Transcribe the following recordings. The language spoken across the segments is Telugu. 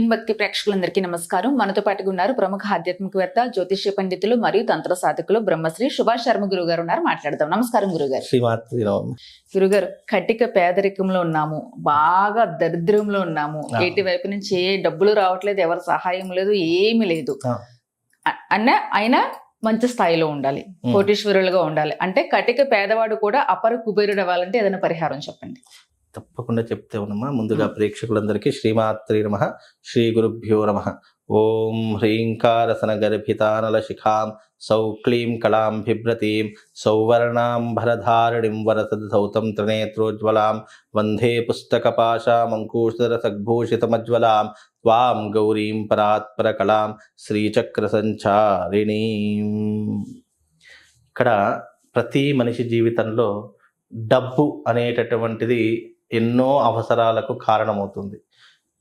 భక్తి ప్రేక్షకులందరికీ నమస్కారం. మనతో పాటుగా ఉన్నారు ప్రముఖ ఆధ్యాత్మికవేత్త జ్యోతిష్య పండితులు మరియు తంత్ర సాధకులు బ్రహ్మశ్రీ సుభాష్ శర్మ గురువు గారు ఉన్నారు. మాట్లాడదాం. నమస్కారం గురుగారు. గురుగారు కటిక పేదరికంలో ఉన్నాము. బాగా దరిద్రంలో ఉన్నాము. ఏటి వైపు నుంచి ఏ డబ్బులు రావట్లేదు ఎవరి సహాయం లేదు ఏమీ లేదు. అన్న అయినా మంచి స్థాయిలో ఉండాలి. కోటీశ్వరులుగా ఉండాలి. అంటే కటిక పేదవాడు కూడా అపర కుబేరుడు అవ్వాలంటే ఏదైనా పరిహారం చెప్పండి. తప్పకుండా చెప్తే ఉన్నమా ముందుగా ప్రేక్షకులందరికీ శ్రీమాత్రి నమ. శ్రీ గురుభ్యో నమ. ఓం హ్రీంకారసన గర్భితానల శిఖాం సౌ క్లీం కళాం బిభ్రతీం సౌవర్ణాం భరధారిణిం వరసధౌతం త్రినేత్రోజ్వలాం వందే పుస్తకపాశామంకూషర సద్భూషితమజ్వలాం త్వాం గౌరీం పరాత్పర కళాం శ్రీచక్ర సంచారిణీం ఇక్కడ ప్రతి మనిషి జీవితంలో డబ్బు అనేటటువంటిది ఎన్నో అవసరాలకు కారణమవుతుంది.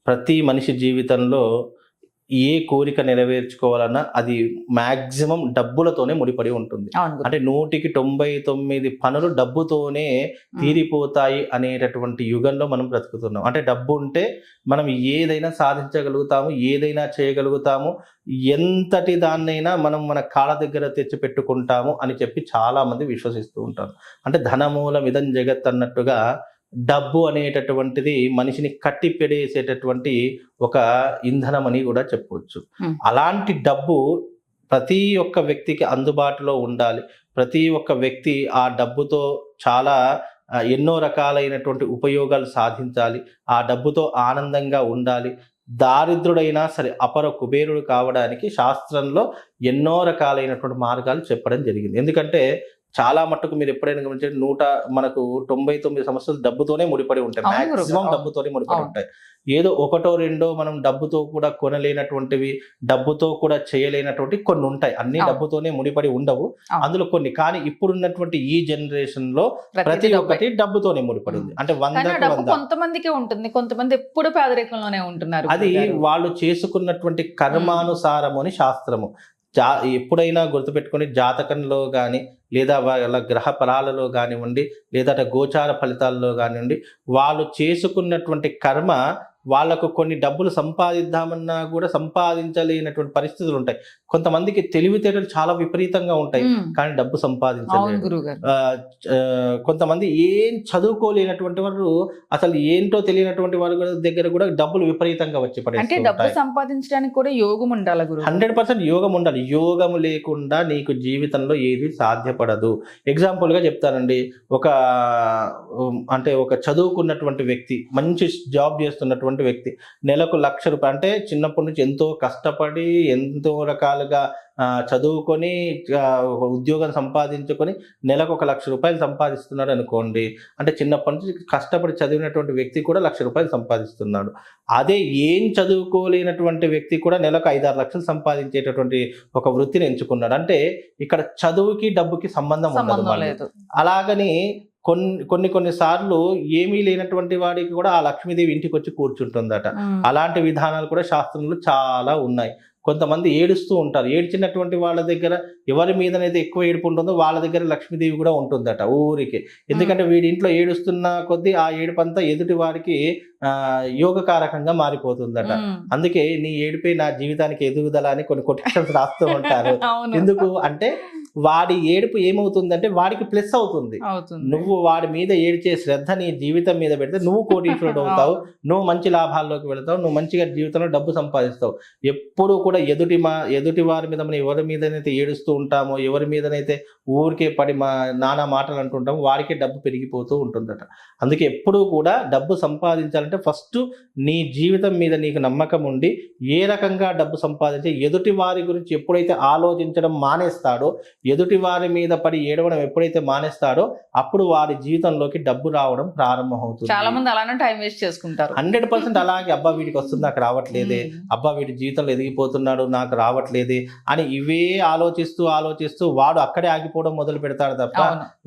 ప్రతి మనిషి జీవితంలో ఏ కోరిక నెరవేర్చుకోవాలన్నా అది మ్యాక్సిమం డబ్బులతోనే ముడిపడి ఉంటుంది. అంటే నూటికి తొంభై తొమ్మిది పనులు డబ్బుతోనే తీరిపోతాయి అనేటటువంటి యుగంలో మనం బ్రతుకుతున్నాం. అంటే డబ్బు ఉంటే మనం ఏదైనా సాధించగలుగుతాము ఏదైనా చేయగలుగుతాము ఎంతటి దాన్నైనా మనం మన కాళ్ళ దగ్గర తెచ్చి పెట్టుకుంటాము అని చెప్పి చాలా మంది విశ్వసిస్తూ ఉంటారు. అంటే ధనమూలం ఇదం జగత్ అన్నట్టుగా డబ్బు అనేటటువంటిది మనిషిని కట్టి పెడేసేటటువంటి ఒక ఇంధనం అని కూడా చెప్పవచ్చు. అలాంటి డబ్బు ప్రతి ఒక్క వ్యక్తికి అందుబాటులో ఉండాలి. ప్రతి ఒక్క వ్యక్తి ఆ డబ్బుతో చాలా ఎన్నో రకాలైనటువంటి ఉపయోగాలు సాధించాలి. ఆ డబ్బుతో ఆనందంగా ఉండాలి. దారిద్రుడైనా సరే అపర కుబేరుడు కావడానికి శాస్త్రంలో ఎన్నో రకాలైనటువంటి మార్గాలు చెప్పడం జరిగింది. ఎందుకంటే చాలా మట్టుకు మీరు ఎప్పుడైనా గమనించండి నూట మనకు తొంభై తొమ్మిది సంవత్సరాలు డబ్బుతోనే ముడిపడి ఉంటాయి. మాక్సిమం. డబ్బుతోనే ముడిపడి. ఉంటాయి ఏదో ఒకటో రెండో మనం డబ్బుతో కూడా కొనలేనటువంటివి డబ్బుతో కూడా చేయలేనటువంటి కొన్ని ఉంటాయి అన్ని. డబ్బుతోనే ముడిపడి ఉండవు. అందులో కొన్ని కానీ ఇప్పుడున్నటువంటి ఈ జనరేషన్లో ప్రతి. ఒక్కటి డబ్బుతోనే ముడిపడి ఉంది అంటే వంద కొంతమందికి ఉంటుంది కొంతమంది ఎప్పుడు పేదరికంలోనే ఉంటున్నారు అది. వాళ్ళు చేసుకున్నటువంటి కర్మానుసారము అని శాస్త్రము జా ఎప్పుడైనా గుర్తుపెట్టుకొని జాతకంలో కానీ లేదా వాళ్ళ గ్రహ ఫలాలలో కానివ్వండి లేదా గోచార ఫలితాల్లో కానివ్వండి వాళ్ళు చేసుకున్నటువంటి కర్మ వాళ్ళకు కొన్ని డబ్బులు సంపాదిద్దామన్నా కూడా సంపాదించలేనటువంటి పరిస్థితులు ఉంటాయి. కొంతమందికి తెలివితేటలు చాలా విపరీతంగా ఉంటాయి. కానీ డబ్బు సంపాదించలేరు. కొంతమంది ఏం చదువుకోలేనటువంటి వారు అసలు ఏంటో తెలియనటువంటి వారి కూడా- దగ్గర కూడా డబ్బులు విపరీతంగా వచ్చి అంటే పడేస్తూ డబ్బు సంపాదించడానికి కూడా యోగం ఉండాలి హండ్రెడ్ పర్సెంట్ యోగం ఉండాలి. యోగము లేకుండా నీకు జీవితంలో ఏది సాధ్యపడదు. ఎగ్జాంపుల్గా చెప్తానండి. ఒక అంటే ఒక చదువుకున్నటువంటి వ్యక్తి మంచి జాబ్ చేస్తున్నటువంటి వ్యక్తి నెలకు లక్ష రూపాయలు అంటే చిన్నప్పటి నుంచి ఎంతో కష్టపడి ఎంతో రకాలుగా ఆ, చదువుకొని ఉద్యోగం సంపాదించుకొని నెలకు ఒక లక్ష రూపాయలు సంపాదిస్తున్నాడు అనుకోండి. అంటే చిన్నప్పటి నుంచి కష్టపడి చదివినటువంటి వ్యక్తి కూడా లక్ష రూపాయలు సంపాదిస్తున్నాడు. అదే ఏం చదువుకోలేనటువంటి వ్యక్తి కూడా నెలకు ఐదారు లక్షలు సంపాదించేటటువంటి ఒక వృత్తిని ఎంచుకున్నాడు. అంటే ఇక్కడ చదువుకి డబ్బుకి సంబంధం ఉండదు అలాగని కొన్ని కొన్ని కొన్ని సార్లు ఏమీ లేనటువంటి వాడికి కూడా ఆ లక్ష్మీదేవి ఇంటికి వచ్చి కూర్చుంటుందట. అలాంటి విధానాలు కూడా శాస్త్రంలో చాలా ఉన్నాయి. కొంతమంది ఏడుస్తూ ఉంటారు. ఏడ్చినటువంటి వాళ్ళ దగ్గర ఎవరి మీదనైతే ఎక్కువ ఏడుపు ఉంటుందో వాళ్ళ దగ్గర లక్ష్మీదేవి కూడా ఉంటుందట ఊరికి. ఎందుకంటే వీడి ఇంట్లో ఏడుస్తున్న కొద్దీ ఆ ఏడుపు అంతా ఎదుటి వారికి ఆ యోగకారకంగా మారిపోతుందట. అందుకే నీ ఏడిపే నా జీవితానికి ఎదుగుదల అని కొన్ని కొటేషన్స్ రాస్తూ ఉంటారు. ఎందుకు అంటే వాడి ఏడుపు ఏమవుతుందంటే వాడికి ప్లస్ అవుతుంది. నువ్వు వాడి మీద ఏడ్చే శ్రద్ధ నీ జీవితం మీద పెడితే నువ్వు కోటీశ్వరుడు అవుతావు నువ్వు మంచి లాభాల్లోకి వెళతావు నువ్వు మంచిగా జీవితంలో డబ్బు సంపాదిస్తావు. ఎప్పుడు కూడా ఎదుటి మా ఎదుటి వారి మీద మనం ఎవరి మీదనైతే ఏడుస్తూ ఉంటామో ఎవరి మీదనైతే ఊరికే పడి మా నానా మాటలు అంటుంటామో వాడికే డబ్బు పెరిగిపోతూ ఉంటుందట. అందుకే ఎప్పుడూ కూడా డబ్బు సంపాదించాలంటే ఫస్ట్ నీ జీవితం మీద నీకు నమ్మకం ఉండి ఏ రకంగా డబ్బు సంపాదించి ఎదుటి వారి గురించి ఎప్పుడైతే ఆలోచించడం మానేస్తాడో ఎదుటి వారి మీద పడి ఏడవడం ఎప్పుడైతే మానేస్తాడో అప్పుడు వారి జీవితంలోకి డబ్బు రావడం ప్రారంభమవుతుంది. చాలా మంది అలానే టైం వేస్ట్ చేసుకుంటారు. హండ్రెడ్ పర్సెంట్ అలాగే అబ్బా వీడికి వస్తుంది నాకు రావట్లేదే. అబ్బా వీడి జీవితంలో ఎదిగిపోతున్నాడు నాకు రావట్లేదే అని ఇవే ఆలోచిస్తూ ఆలోచిస్తూ వాడు అక్కడే ఆగిపోవడం మొదలు పెడతాడు తప్ప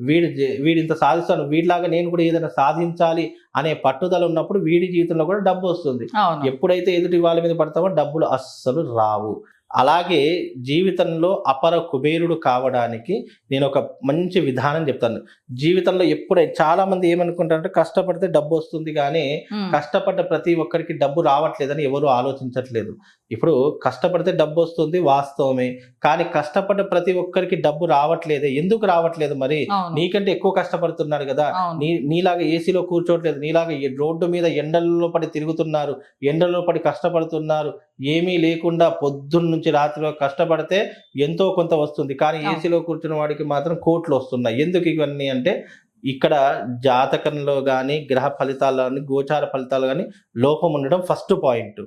వీడి వీడు ఇంత సాధిస్తాను వీడిలాగా నేను కూడా ఏదైనా సాధించాలి అనే పట్టుదల ఉన్నప్పుడు వీడి జీవితంలో కూడా డబ్బు వస్తుంది. ఎప్పుడైతే ఎదుటి వాళ్ళ మీద పడతామో డబ్బులు అస్సలు రావు. అలాగే జీవితంలో అపర కుబేరుడు కావడానికి నేను ఒక మంచి విధానం చెప్తాను. జీవితంలో ఎప్పుడై చాలా మంది ఏమనుకుంటారంటే కష్టపడితే డబ్బు వస్తుంది కానీ కష్టపడ్డ ప్రతి ఒక్కరికి డబ్బు రావట్లేదని ఎవరు ఆలోచించట్లేదు. ఇప్పుడు కష్టపడితే డబ్బు వస్తుంది వాస్తవమే కానీ కష్టపడ్డ ప్రతి ఒక్కరికి డబ్బు రావట్లేదే. ఎందుకు రావట్లేదు మరి? నీకంటే ఎక్కువ కష్టపడుతున్నారు కదా. నీ నీలాగా ఏసీలో కూర్చోవట్లేదు నీలాగా రోడ్డు మీద ఎండల్లో పడి తిరుగుతున్నారు ఎండల్లో పడి కష్టపడుతున్నారు ఏమీ లేకుండా పొద్దున్న నుంచి రాత్రి వరకు కష్టపడితే ఎంతో కొంత వస్తుంది కానీ. ఏసీలో కూర్చున్న వాడికి మాత్రం కోట్లు వస్తున్నాయి ఎందుకు ఇవన్నీ అంటే ఇక్కడ జాతకంలో కానీ గ్రహ ఫలితాలు కానీ గోచార ఫలితాలు కానీ లోపం ఉండడం ఫస్ట్ పాయింట్.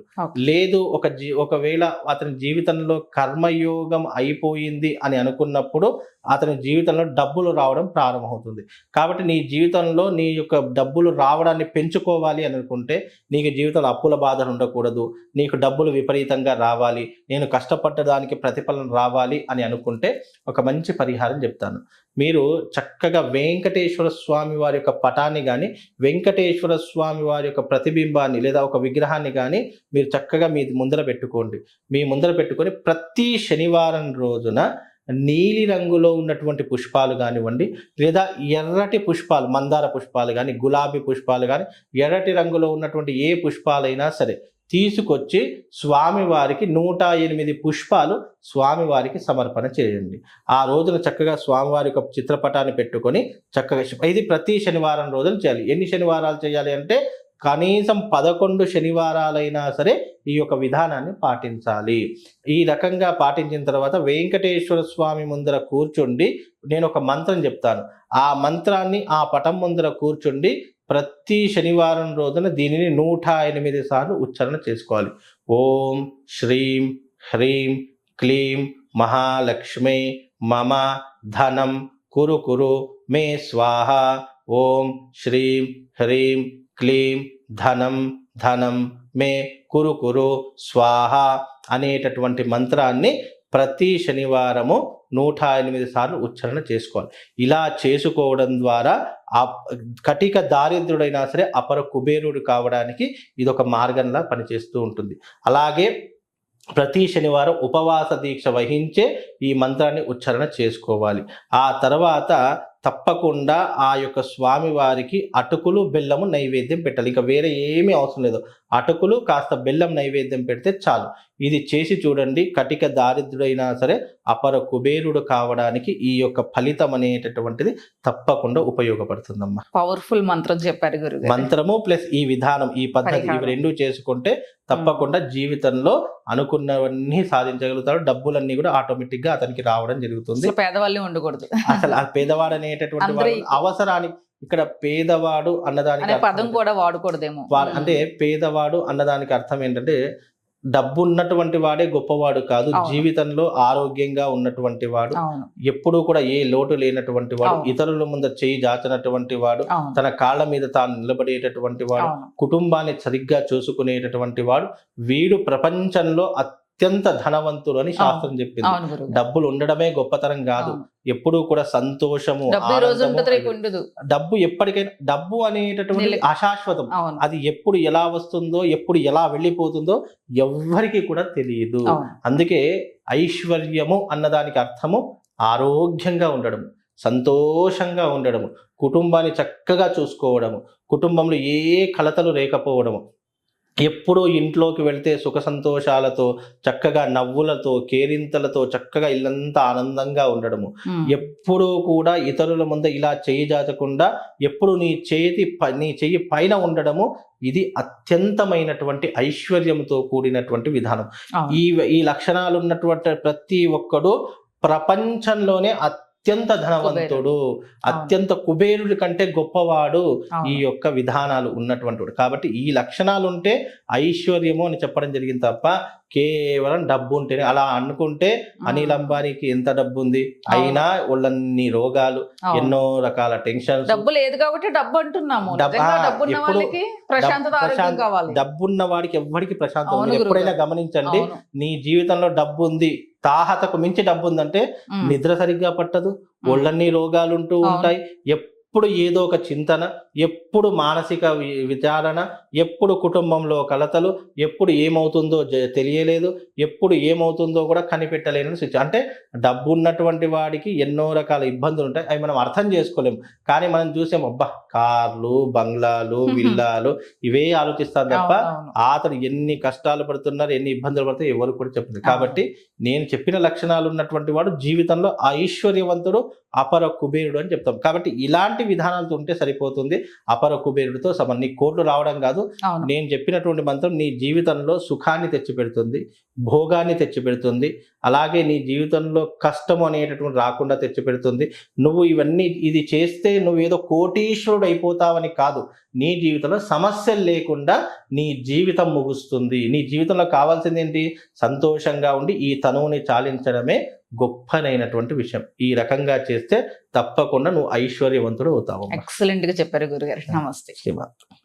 లేదు ఒక జీ ఒకవేళ అతని జీవితంలో కర్మయోగం అయిపోయింది అని అనుకున్నప్పుడు అతని జీవితంలో డబ్బులు రావడం ప్రారంభమవుతుంది. కాబట్టి నీ జీవితంలో నీ యొక్క డబ్బులు రావడాన్ని పెంచుకోవాలి అని అనుకుంటే నీకు జీవితంలో అప్పుల బాధలు ఉండకూడదు. నీకు డబ్బులు విపరీతంగా రావాలి. నేను కష్టపడ్డదానికి ప్రతిఫలన రావాలి అని అనుకుంటే ఒక మంచి పరిహారం చెప్తాను. మీరు చక్కగా వెంకటేశ్వర స్వామి వారి యొక్క పటాన్ని కానీ వెంకటేశ్వర స్వామి వారి యొక్క ప్రతిబింబాన్ని లేదా ఒక విగ్రహాన్ని కానీ మీరు చక్కగా మీ ముందర పెట్టుకోండి. మీ ముందర పెట్టుకొని ప్రతి శనివారం రోజున నీలి రంగులో ఉన్నటువంటి పుష్పాలు కానివ్వండి లేదా ఎర్రటి పుష్పాలు మందార పుష్పాలు కానీ గులాబీ పుష్పాలు కానీ ఎర్రటి రంగులో ఉన్నటువంటి ఏ పుష్పాలైనా సరే తీసుకొచ్చి స్వామివారికి నూట ఎనిమిది పుష్పాలు స్వామివారికి సమర్పణ చేయండి. ఆ రోజున చక్కగా స్వామివారి యొక్క చిత్రపటాన్ని పెట్టుకొని చక్కగా ఇది ప్రతి శనివారం రోజున చేయాలి. ఎన్ని శనివారాలు చేయాలి అంటే కనీసం పదకొండు శనివారాలైనా సరే ఈ యొక్క విధానాన్ని పాటించాలి. ఈ రకంగా పాటించిన తర్వాత వెంకటేశ్వర స్వామి ముందర కూర్చుండి నేను ఒక మంత్రం చెప్తాను. ఆ మంత్రాన్ని ఆ పటం ముందర కూర్చుండి ప్రతి శనివారం రోజున దీనిని నూట ఎనిమిది సార్లు ఉచ్చారణ చేసుకోవాలి. ఓం శ్రీం హ్రీం క్లీం మహాలక్ష్మి మమ ధనం కురు కురు మే స్వాహ ఓం శ్రీం హ్రీం క్లీం ధనం ధనం మే కురు కురు స్వాహ అనేటటువంటి మంత్రాన్ని ప్రతి శనివారము నూట ఎనిమిది సార్లు ఉచ్చారణ చేసుకోవాలి. ఇలా చేసుకోవడం ద్వారా ఆ కటిక దారిద్రుడైనా సరే అపర కుబేరుడు కావడానికి ఇది ఒక మార్గంలా పనిచేస్తూ ఉంటుంది. అలాగే ప్రతి శనివారం ఉపవాస దీక్ష వహించే ఈ మంత్రాన్ని ఉచ్చారణ చేసుకోవాలి. ఆ తర్వాత తప్పకుండా ఆ యొక్క స్వామి వారికి అటుకులు బెల్లము నైవేద్యం పెట్టాలి. ఇంకా వేరే ఏమీ అవసరం లేదు. అటుకులు కాస్త బెల్లం నైవేద్యం పెడితే చాలు. ఇది చేసి చూడండి. కటిక దారిద్రుడైనా సరే అపర కుబేరుడు కావడానికి ఈ యొక్క ఫలితం అనేటటువంటిది తప్పకుండా ఉపయోగపడుతుందమ్మా. పవర్ఫుల్ మంత్రం చెప్పారు గురుగారు. మంత్రము ప్లస్ ఈ విధానం ఈ పద్ధతి. ఇవి రెండు చేసుకుంటే తప్పకుండా జీవితంలో అనుకున్నవన్నీ సాధించగలుగుతాడు డబ్బులన్నీ కూడా ఆటోమేటిక్గా అతనికి రావడం జరుగుతుంది. పేదవాళ్ళే ఉండకూడదు. అసలు ఆ పేదవాడు అనేటటువంటి అవసరానికి ఇక్కడ పేదవాడు అన్నదానికి పదం కూడా వాడకూడదేమో. అంటే పేదవాడు అన్నదానికి అర్థం ఏంటంటే డబ్బు ఉన్నటువంటి వాడే గొప్పవాడు కాదు. జీవితంలో ఆరోగ్యంగా ఉన్నటువంటి వాడు ఎప్పుడూ కూడా ఏ లోటు లేనటువంటి వాడు. ఇతరుల ముందు చేయి జాచినటువంటి వాడు తన కాళ్ళ మీద తాను నిలబడేటటువంటి వాడు కుటుంబాన్ని సరిగ్గా చూసుకునేటటువంటి వాడు వీడు ప్రపంచంలో అత్యంత ధనవంతుడు అని శాస్త్రం చెప్పింది. డబ్బులు ఉండడమే గొప్పతనం కాదు. ఎప్పుడూ కూడా సంతోషము డబ్బు ఎప్పటికైనా డబ్బు అనేటటువంటి అశాశ్వతం అది ఎప్పుడు ఎలా వస్తుందో ఎప్పుడు ఎలా వెళ్ళిపోతుందో ఎవ్వరికి కూడా తెలియదు. అందుకే ఐశ్వర్యము అన్నదానికి అర్థము ఆరోగ్యంగా ఉండడం సంతోషంగా ఉండడము కుటుంబాన్ని చక్కగా చూసుకోవడము కుటుంబంలో ఏ కలతలు లేకపోవడము ఎప్పుడూ ఇంట్లోకి వెళ్తే సుఖ సంతోషాలతో చక్కగా నవ్వులతో కేరింతలతో చక్కగా ఇల్లంతా ఆనందంగా ఉండడము. ఎప్పుడూ కూడా ఇతరుల ముందు ఇలా చేయి జాచకుండా ఎప్పుడు నీ చేతి ప- నీ చెయ్యి పైన ఉండడము ఇది అత్యంతమైనటువంటి ఐశ్వర్యంతో కూడినటువంటి విధానం. ఈ ఈ లక్షణాలు ఉన్నటువంటి ప్రతి ఒక్కడు ప్రపంచంలోనే అత్యంత ధనవంతుడు అత్యంత కుబేరుడి కంటే గొప్పవాడు ఈ. యొక్క విధానాలు ఉన్నటువంటి వాడు కాబట్టి ఈ లక్షణాలు ఉంటే ఐశ్వర్యము అని చెప్పడం జరిగింది తప్ప కేవలం డబ్బు ఉంటేనే అలా అనుకుంటే అనిల్ అంబానీకి ఎంత డబ్బు ఉంది అయినా వాళ్ళన్ని రోగాలు. ఎన్నో రకాల టెన్షన్స్ డబ్బు లేదు కాబట్టి డబ్బు అంటున్నాము డబ్బున్న వాడికి ఎవ్వడికి ప్రశాంతం. ఎప్పుడైనా. గమనించండి. నీ జీవితంలో డబ్బు ఉంది తాహతకు మించి డబ్బు ఉందంటే. నిద్ర సరిగ్గా పట్టదు ఒళ్ళన్నీ రోగాలు ఉంటూ అవును. ఉంటాయి ఎప్పుడు ఏదో ఒక చింతన ఎప్పుడు మానసిక విచారణ ఎప్పుడు కుటుంబంలో కలతలు ఎప్పుడు ఏమవుతుందో తెలియలేదు ఎప్పుడు ఏమవుతుందో కూడా కనిపెట్టలేని సిచ్యువేషన్ అంటే డబ్బు ఉన్నటువంటి వాడికి ఎన్నో రకాల ఇబ్బందులు ఉంటాయి అవి మనం అర్థం చేసుకోలేం కానీ మనం చూసాం అబ్బా కార్లు బంగ్లాలు. విల్లాలు ఇవే ఆలోచిస్తాం తప్ప. అతను ఎన్ని కష్టాలు పడుతున్నారు ఎన్ని ఇబ్బందులు పడుతున్నారు ఎవరు కూడా చెప్పలేదు కాబట్టి నేను చెప్పిన లక్షణాలు ఉన్నటువంటి వాడు జీవితంలో ఐశ్వర్యవంతుడు అపర కుబేరుడు అని చెప్తాం కాబట్టి ఇలాంటి విధానాలతో ఉంటే సరిపోతుంది. అపర కుబేరుడితో సమ నీ కోట్లు రావడం కాదు. నేను చెప్పినటువంటి మంత్రం నీ జీవితంలో సుఖాన్ని తెచ్చిపెడుతుంది భోగాన్ని తెచ్చిపెడుతుంది అలాగే నీ జీవితంలో కష్టం అనేటటువంటి రాకుండా తెచ్చిపెడుతుంది. నువ్వు ఇవన్నీ ఇది చేస్తే నువ్వు ఏదో కోటీశ్వరుడు అయిపోతావని కాదు. నీ జీవితంలో సమస్యలు లేకుండా నీ జీవితం ముగుస్తుంది. నీ జీవితంలో కావాల్సింది ఏంటి? సంతోషంగా ఉండి ఈ తనువుని చాలించడమే గొప్పనైనటువంటి విషయం. ఈ రకంగా చేస్తే తప్పకుండా నువ్వు ఐశ్వర్యవంతుడు అవుతావు ఎక్సలెంట్గా చెప్పారు గురుగారు. నమస్తే. శ్రీమాన్